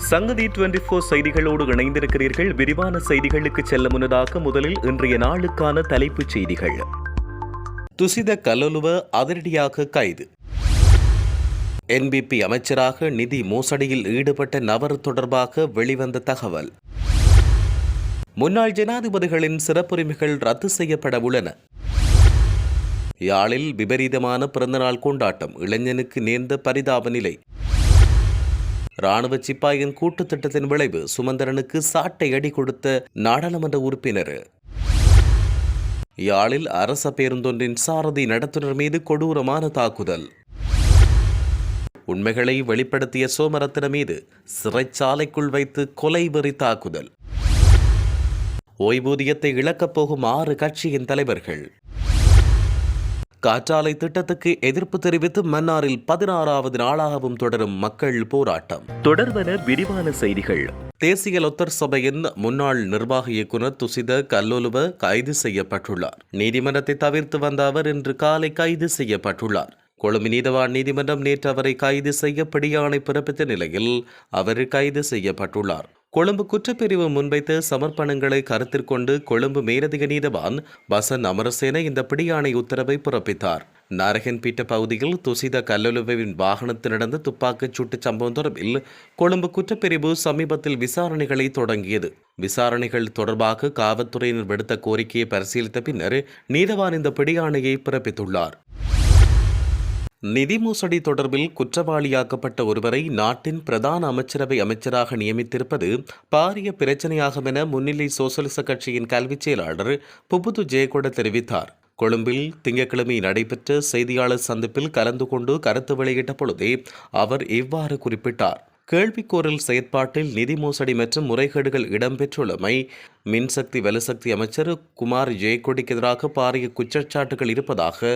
சங்கதி twenty four செய்திகளோடு இணைந்திருக்கிறீர்கள். விரிவான செய்திகளுக்கு செல்ல முன்னதாக முதலில் இன்றைய நாளுக்கான தலைப்புச் செய்திகள். துசித கல்லலுவ அதிரடியாக கைது. என்பிபி அமைச்சராக நிதி மோசடியில் ஈடுபட்ட நபர் தொடர்பாக வெளிவந்த தகவல். முன்னாள் ஜனாதிபதிகளின் சிறப்புரிமைகள் ரத்து செய்யப்பட உள்ளன. யாழில் விபரீதமான பிறந்தநாள் கொண்டாட்டம் இளைஞனுக்கு நேர்ந்த பரிதாப நிலை. ராணுவ சிப்பாயின் கூட்டு திட்டத்தின் விளைவு சுமந்திரனுக்கு சாட்டை அடி கொடுத்த நாடாளுமன்ற உறுப்பினர். யாழில் அரச பேருந்தொன்றின் சாரதி நடத்துனர் மீது கொடூரமான தாக்குதல். உண்மைகளை வெளிப்படுத்திய சோமரத்தின மீது சிறைச்சாலைக்குள் வைத்து கொலை வெறி தாக்குதல். ஓய்வூதியத்தை இழக்கப் போகும் ஆறு கட்சியின் தலைவர்கள். காற்றாலை திட்டத்துக்கு எதிர்ப்பு தெரிவித்து மன்னாரில் பதினாறாவது நாளாகவும் தொடரும் மக்கள் போராட்டம். தொடர்வன விரிவான செய்திகள். தேசிய லொத்தர் சபையின் முன்னாள் நிர்வாக இயக்குநர் துசித கல்லொலுவ கைது செய்யப்பட்டுள்ளார். நீதிமன்றத்தை தவிர்த்து வந்த அவர் இன்று காலை கைது செய்யப்பட்டுள்ளார். கொழும்பு நீதவான் நீதிமன்றம் நேற்று அவரை கைது செய்ய பிடியாணை பிறப்பித்த நிலையில் அவர் கைது செய்யப்பட்டுள்ளார். கொழும்பு குற்றப்பிரிவு முன்வைத்த சமர்ப்பணங்களை கருத்திற்கொண்டு கொழும்பு மேலதிக நீதவான் வசன் அமரசேன இந்த பிடியாணை உத்தரவை பிறப்பித்தார். நாரகன்பீட்ட பகுதியில் துசித கல்லலுவின் வாகனத்தில் நடந்த துப்பாக்கிச் சூட்டு சம்பவம் தொடர்பில் கொழும்பு குற்றப்பிரிவு சமீபத்தில் விசாரணைகளை தொடங்கியது. விசாரணைகள் தொடர்பாக காவல்துறையினர் விடுத்த கோரிக்கையை பரிசீலித்த பின்னர் நீதவான் இந்த பிடியாணையை பிறப்பித்துள்ளார். நிதி மோசடி தொடர்பில் குற்றவாளியாக்கப்பட்ட ஒருவரை நாட்டின் பிரதான அமைச்சரவை அமைச்சராக நியமித்திருப்பது பாரிய பிரச்சனையாகும் என முன்னிலை சோசலிச கட்சியின் கல்விச் செயலாளர் புபுது ஜெயகொட தெரிவித்தார். கொழும்பில் திங்கட்கிழமை நடைபெற்ற செய்தியாளர் சந்திப்பில் கலந்து கொண்டு கருத்து வெளியிட்ட பொழுதே அவர் இவ்வாறு குறிப்பிட்டார். கேள்விக்கோரல் செயற்பாட்டில் நிதி மோசடி மற்றும் முறைகேடுகள் இடம்பெற்றுள்ளமை மின்சக்தி வலுசக்தி அமைச்சர் குமார் ஜெயக்கொடிக்கு எதிராக பாரிய குற்றச்சாட்டுகள் இருப்பதாக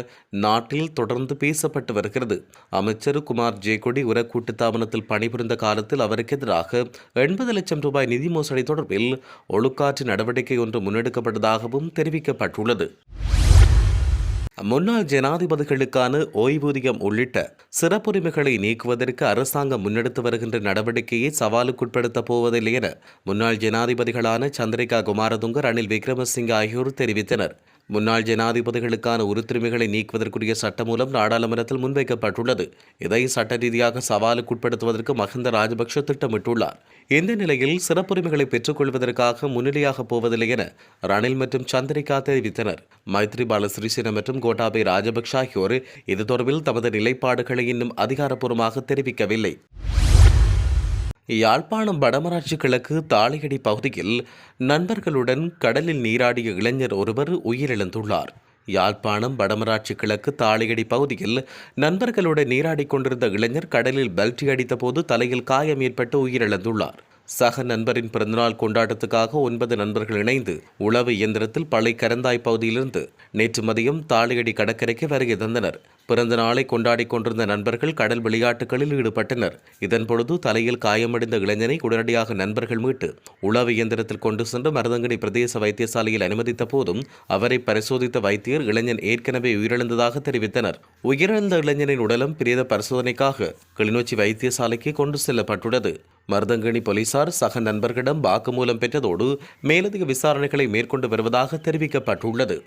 நாட்டில் தொடர்ந்து பேசப்பட்டு வருகிறது. அமைச்சர் குமார் ஜெயக்கொடி உர கூட்டுத்தாபனத்தில் பணிபுரிந்த காலத்தில் அவருக்கு எதிராக எண்பது லட்சம் ரூபாய் நிதி மோசடி தொடர்பில் ஒழுக்காற்று நடவடிக்கை ஒன்று முன்னெடுக்கப்பட்டதாகவும் தெரிவிக்கப்பட்டுள்ளது. முன்னாள் ஜனாதிபதிகளுக்கான ஓய்வூதியம் உள்ளிட்ட சிறப்புரிமைகளை நீக்குவதற்கு அரசாங்கம் முன்னெடுத்து வருகின்ற நடவடிக்கையை சவாலுக்குட்படுத்தப் போவதில்லை என முன்னாள் ஜனாதிபதிகளான சந்திரிகா குமாரதுங்க ரணில் விக்ரமசிங்க ஆகியோர் தெரிவித்தனர். முன்னாள் ஜனாதிபதிகளுக்கான உறுத்துரிமைகளை நீக்குவதற்குரிய சட்டம் மூலம் நாடாளுமன்றத்தில் முன்வைக்கப்பட்டுள்ளது. இதை சட்ட ரீதியாக சவாலுக்குட்படுத்துவதற்கு மஹிந்த ராஜபக்ஷ திட்டமிட்டுள்ளார். இந்த நிலையில் சிறப்புரிமைகளை பெற்றுக்கொள்வதற்காக முன்னிலையாக போவதில்லை என ரணில் மற்றும் சந்திரிகா தெரிவித்தனர். மைத்ரிபால சிறிசேன மற்றும் கோட்டாபே ராஜபக்ஷ ஆகியோர் இது தொடர்பில் தமது நிலைப்பாடுகளை இன்னும் அதிகாரப்பூர்வமாக தெரிவிக்கவில்லை. யாழ்ப்பாணம் வடமராட்சி கிழக்கு தாளையடி பகுதியில் நண்பர்களுடன் கடலில் நீராடிய இளைஞர் ஒருவர் உயிரிழந்துள்ளார். யாழ்ப்பாணம் வடமராட்சி கிழக்கு தாளையடி பகுதியில் நண்பர்களுடன் நீராடி கொண்டிருந்த இளைஞர் கடலில் பல்டி அடித்தபோது தலையில் காயம் ஏற்பட்டு உயிரிழந்துள்ளார். சக நண்பரின் பிறந்தநாள் கொண்டாட்டத்துக்காக ஒன்பது நண்பர்கள் இணைந்து உளவு இயந்திரத்தில் பழைய கரந்தாய் பகுதியிலிருந்து நேற்று மதியம் தாளையடி கடற்கரைக்கு வருகை தந்தனர். பிறந்த நாளை கொண்டாடிக் கொண்டிருந்த நண்பர்கள் கடல் விளையாட்டுகளில் ஈடுபட்டனர். இதன் பொழுது தலையில் காயமடைந்த இளைஞனை உடனடியாக நண்பர்கள் மீட்டு உளவு இயந்திரத்தில் கொண்டு சென்று மருதங்கனி பிரதேச வைத்தியசாலையில் அனுமதித்த போதும் அவரை பரிசோதித்த வைத்தியர் இளைஞன் ஏற்கனவே உயிரிழந்ததாக தெரிவித்தனர். உயிரிழந்த இளைஞனின் உடலம் பிரேத பரிசோதனைக்காக கிளிநொச்சி வைத்தியசாலைக்கு கொண்டு செல்லப்பட்டுள்ளது. மருதங்கணி போலீசார் சக நண்பர்களிடம் வாக்குமூலம் பெற்றதோடு மேலதிக விசாரணைகளை மேற்கொண்டு வருவதாக தெரிவிக்கப்பட்டுள்ளது.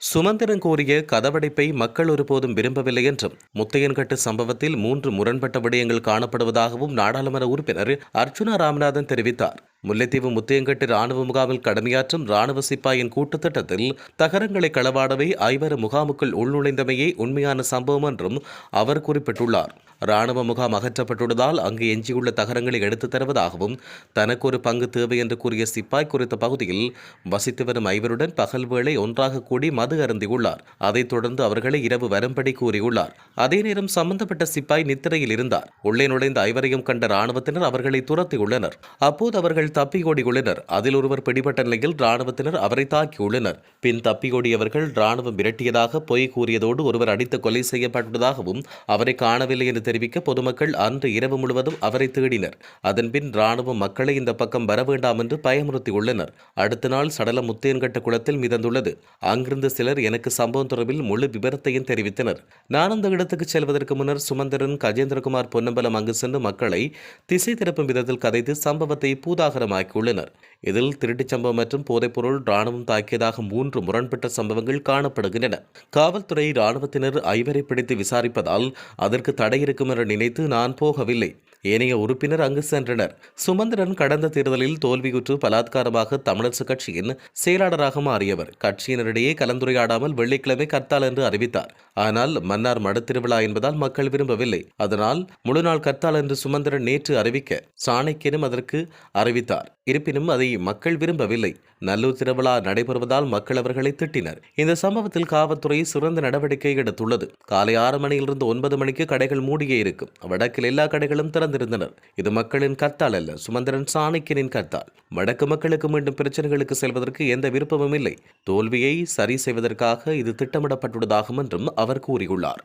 சுமந்திரன் கோரிய கதவடைப்பை மக்கள் ஒருபோதும் விரும்பவில்லை என்றும் முத்தையன்கட்டு சம்பவத்தில் மூன்று முரண்பட்ட விடயங்கள் காணப்படுவதாகவும் நாடாளுமன்ற உறுப்பினர் அர்ச்சுனா ராமநாதன் தெரிவித்தார். முல்லைத்தீவு முத்தையங்கட்டு ராணுவ முகாமில் கடமையாற்றும் ராணுவ சிப்பாயின் கூட்டுத் திட்டத்தில் தகரங்களை களவாடவே ஐவர முகாமுக்குள் உள்நுழைந்தமையே உண்மையான சம்பவம் என்றும் அவர் குறிப்பிட்டுள்ளார். ராணுவ முகாம் அகற்றப்பட்டுள்ளதால் அங்கு எஞ்சியுள்ள தகரங்களை எடுத்துத் தருவதாகவும் தனக்கு ஒரு பங்கு தேவை என்று கூறிய சிப்பாய் குறித்த பகுதியில் வசித்து வரும் ஐவருடன் பகல் வேளை ஒன்றாக கூடி மது அருந்தியுள்ளார். அதைத் தொடர்ந்து அவர்களை இரவு வரும்படி கூறியுள்ளார். அதே நேரம் சம்பந்தப்பட்ட சிப்பாய் நித்திரையில் இருந்தார். உள்ளே நுழைந்த ஐவரையும் கண்ட ராணுவத்தினர் அவர்களை துரத்தியுள்ளனர். அப்போது அவர்கள் தப்பியோடியுள்ளனர் அதில் ஒருவர் பிடிபட்ட நிலையில் ராணுவத்தினர் அவரை தாக்கியுள்ளனர். பின் தப்பியோடியவர்கள் ராணுவம் மிரட்டியதாக பொய் கூறியதோடு ஒருவர் அடித்து கொலை செய்யப்பட்டுள்ளதாகவும் அவரை காணவில்லை என்று தெரிவிக்க பொதுமக்கள் அன்று இரவு முழுவதும் அவரை தேடினர். அதன்பின் ராணுவம் மக்களை இந்த பக்கம் வர வேண்டாம் என்று பயமுறுத்தியுள்ளனர். அடுத்த நாள் சடலம் முத்தேன்கட்ட குளத்தில் மிதந்துள்ளது. அங்கிருந்து சிலர் எனக்கு சம்பவம் தொடர்பில் முழு விவரத்தையும் தெரிவித்தனர். நான் அந்த இடத்துக்கு செல்வதற்கு முன்னர் சுமந்திரன் கஜேந்திரகுமார் பொன்னம்பலம் அங்கு சென்று மக்களை திசை திருப்பும் விதத்தில் கதைத்து சம்பவத்தை பூதாகரமாக்கியுள்ளனர். இதில் திருட்டுச் சம்பவம் மற்றும் போதைப்பொருள் ராணுவம் தாக்கியதாக மூன்று முரண்பட்ட சம்பவங்கள் காணப்படுகின்றன. காவல்துறை ராணுவத்தினர் ஐவரை பிடித்து விசாரிப்பதால் அதற்கு தடை இருக்கும் என நினைத்து நான் போகவில்லை. ஏனைய உறுப்பினர் அங்கு சென்றனர். சுமந்திரன் கடந்த தேர்தலில் தோல்வியுற்று பலாத்காரமாக தமிழரசு கட்சியின் செயலாளராக மாறியவர். கட்சியினரிடையே கலந்துரையாடாமல் வெள்ளிக்கிழமை கர்த்தால் என்று அறிவித்தார். ஆனால் மன்னார் மடத்திருவிழா என்பதால் மக்கள் விரும்பவில்லை. அதனால் முழுநாள் கர்த்தால் என்று சுமந்திரன் நேற்று அறிவிக்க சாணக்கியனும் அதற்கு அறிவித்தார். இருப்பினும் அதை மக்கள் விரும்பவில்லை. நல்லூர் திருவிழா நடைபெறுவதால் மக்கள் அவர்களை திட்டினர். இந்த சம்பவத்தில் காவல்துறை சிறந்த நடவடிக்கை எடுத்துள்ளது. காலை ஆறு மணியிலிருந்து ஒன்பது மணிக்கு கடைகள் மூடியே இருக்கும். வடக்கில் எல்லா கடைகளும் திறந்திருந்தனர் இது மக்களின் கத்தால் அல்ல சுமந்திரன் சாணக்கியனின் கத்தால். வடக்கு மக்களுக்கு மீண்டும் பிரச்சனைகளுக்கு செல்வதற்கு எந்த விருப்பமும் இல்லை. தோல்வியை சரி செய்வதற்காக இது திட்டமிடப்பட்டுள்ளதாகும் என்றும் அவர் கூறியுள்ளார்.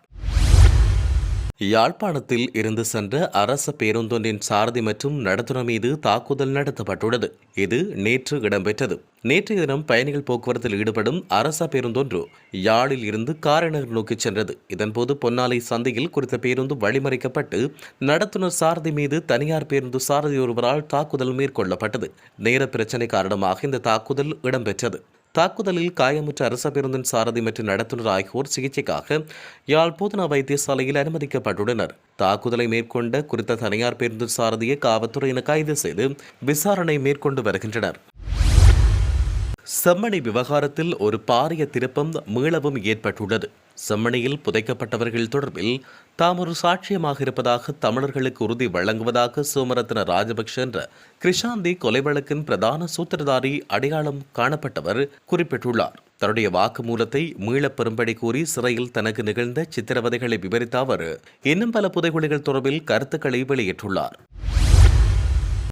யாழ்ப்பாணத்தில் இருந்து சென்ற அரச பேருந்தொன்றின் சாரதி மற்றும் நடத்துனர் மீது தாக்குதல் நடத்தப்பட்டுள்ளது. இது நேற்று இடம்பெற்றது. நேற்றைய தினம் பயணிகள் போக்குவரத்தில் ஈடுபடும் அரச பேருந்தொன்று யாழில் இருந்து காரைநகர் நோக்கி சென்றது. இதன்போது பொன்னாலை சந்தையில் குறித்த பேருந்து வழிமறைக்கப்பட்டு நடத்துனர் சாரதி மீது தனியார் பேருந்து சாரதி ஒருவரால் தாக்குதல் மேற்கொள்ளப்பட்டது. நேர பிரச்சினை காரணமாக இந்த தாக்குதல் இடம்பெற்றது. தாக்குதலில் காயமுற்ற அரச பேருந்தின் சாரதி மற்றும் நடத்துனர் ஆகியோர் சிகிச்சைக்காக யாழ் போதனா வைத்தியசாலையில் அனுமதிக்கப்பட்டுள்ளனர். தாக்குதலை மேற்கொண்ட குறித்த தனியார் பேருந்து சாரதியை காவல்துறையினர் கைது செய்து விசாரணை மேற்கொண்டு வருகின்றனர். செம்மணி விவகாரத்தில் ஒரு பாரிய திருப்பம் மீளவும் ஏற்பட்டுள்ளது. செம்மணியில் புதைக்கப்பட்டவர்கள் தொடர்பில் தாம் ஒரு சாட்சியமாக இருப்பதாக தமிழர்களுக்கு உறுதி வழங்குவதாக சோமரத்ன ராஜபக்ஷ என்ற கிருஷாந்தி கொலை வழக்கின் பிரதான சூத்திரதாரி அடையாளம் காணப்பட்டவர் குறிப்பிட்டுள்ளார். தன்னுடைய வாக்குமூலத்தை மீளப் பெறும்படி கூறி சிறையில் தனக்கு நிகழ்ந்த சித்திரவதைகளை விவரித்த அவர் இன்னும் பல புதைகுழிகள் தொடர்பில் கருத்துக்களை வெளியிட்டுள்ளார்.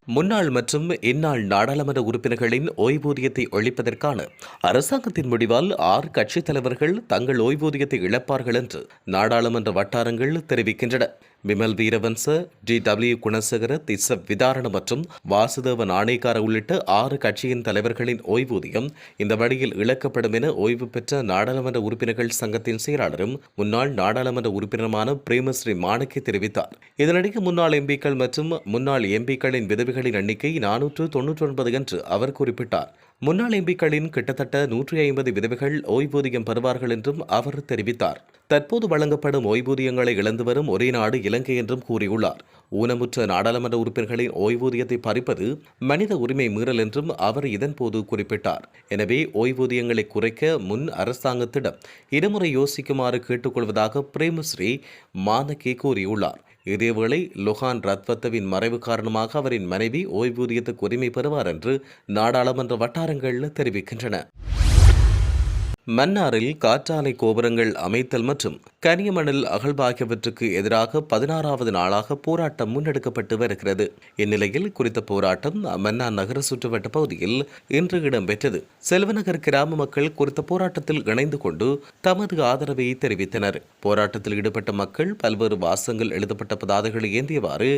முன்னாள் மற்றும் இந்நாள் நாடாளுமன்ற உறுப்பினர்களின் ஓய்வூதியத்தை ஒழிப்பதற்கான அரசாங்கத்தின் முடிவால் ஆறு கட்சித் தலைவர்கள் தங்கள் ஓய்வூதியத்தை இழப்பார்கள் என்று நாடாளுமன்ற வட்டாரங்கள் தெரிவிக்கின்றன. விமல் வீரவன்ச டி டபிள்யூ குணசேகர திச விதாரண மற்றும் வாசுதேவ ஆணைக்கார உள்ளிட்ட ஆறு கட்சியின் தலைவர்களின் ஓய்வூதியம் இந்த வழியில் இழக்கப்படும் என ஓய்வு பெற்ற நாடாளுமன்ற உறுப்பினர்கள் சங்கத்தின் செயலாளரும் முன்னாள் நாடாளுமன்ற உறுப்பினருமான பிரேமஸ்ரீ மாணக்கி தெரிவித்தார். இதனிடையே முன்னாள் எம்பிக்கள் மற்றும் முன்னாள் எம்பிக்களின் விதவிகளின் எண்ணிக்கை நானூற்று தொன்னூற்றி ஒன்பது என்று அவர் குறிப்பிட்டார். முன்னாள் எம்பிக்களின் கிட்டத்தட்ட நூற்றி ஐம்பது விதவைகள் ஓய்வூதியம் பெறுவார்கள் என்றும் அவர் தெரிவித்தார். தற்போது வழங்கப்படும் ஓய்வூதியங்களை இழந்து வரும் ஒரே நாடு இலங்கை என்றும் கூறியுள்ளார். ஊனமுற்ற நாடாளுமன்ற உறுப்பினர்களின் ஓய்வூதியத்தை பறிப்பது மனித உரிமை மீறல் என்றும் அவர் இதன்போது குறிப்பிட்டார். எனவே ஓய்வூதியங்களை குறைக்க முன் அரசாங்கத்திடம் இருமுறை யோசிக்குமாறு கேட்டுக்கொள்வதாக பிரேமஸ்ரீ மானகே கூறியுள்ளார். இதேவேளை லொஹான் ரத்வத்தவின் மறைவு காரணமாக அவரின் மனைவி ஓய்வூதியத்துக்கு உரிமை பெறுவார் என்று நாடாளுமன்ற வட்டாரங்களில் தெரிவிக்கின்றன. மன்னாரில் காற்றாலை கோபுரங்கள் அமைத்தல் மற்றும் கனியமணல் அகழ்வாகியவற்றுக்கு எதிராக பதினாறாவது நாளாக போராட்டம் முன்னெடுக்கப்பட்டு வருகிறது. இந்நிலையில் குறித்த போராட்டம் மன்னார் நகர சுற்றுவட்ட பகுதியில் இன்று இடம்பெற்றது. செல்வநகர் கிராம மக்கள் குறித்த போராட்டத்தில் இணைந்து கொண்டு தமது ஆதரவை தெரிவித்தனர். போராட்டத்தில் ஈடுபட்ட மக்கள் பல்வேறு வாசங்கள் எழுதப்பட்ட பதாதைகளை ஏந்தியவாறு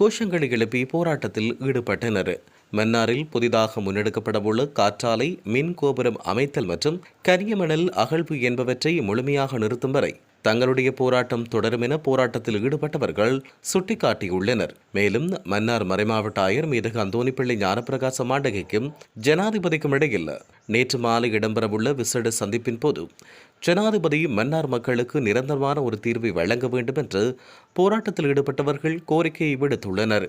கோஷங்களை எழுப்பி போராட்டத்தில் ஈடுபட்டனர். மன்னாரில் புதிதாக முன்னெடுக்கப்படவுள்ள காற்றாலை மின் கோபுரம் அமைத்தல் மற்றும் கரியமணல் அகழ்வு என்பவற்றை முழுமையாக நிறுத்தும் வரை தங்களுடைய போராட்டம் தொடரும் என போராட்டத்தில் ஈடுபட்டவர்கள் சுட்டிக்காட்டியுள்ளனர். மேலும் மன்னார் மறைமாவட்ட ஆயர் மீது அந்தோனிப்பள்ளி ஞானப்பிரகாச மாண்டகைக்கும் ஜனாதிபதிக்கும் இடையில் நேற்று மாலை இடம்பெறவுள்ள விசேட சந்திப்பின் போது ஜனாதிபதி மன்னார் மக்களுக்கு நிரந்தரமான ஒரு தீர்வை வழங்க வேண்டும் என்று போராட்டத்தில் ஈடுபட்டவர்கள் கோரிக்கையை விடுத்துள்ளனர்.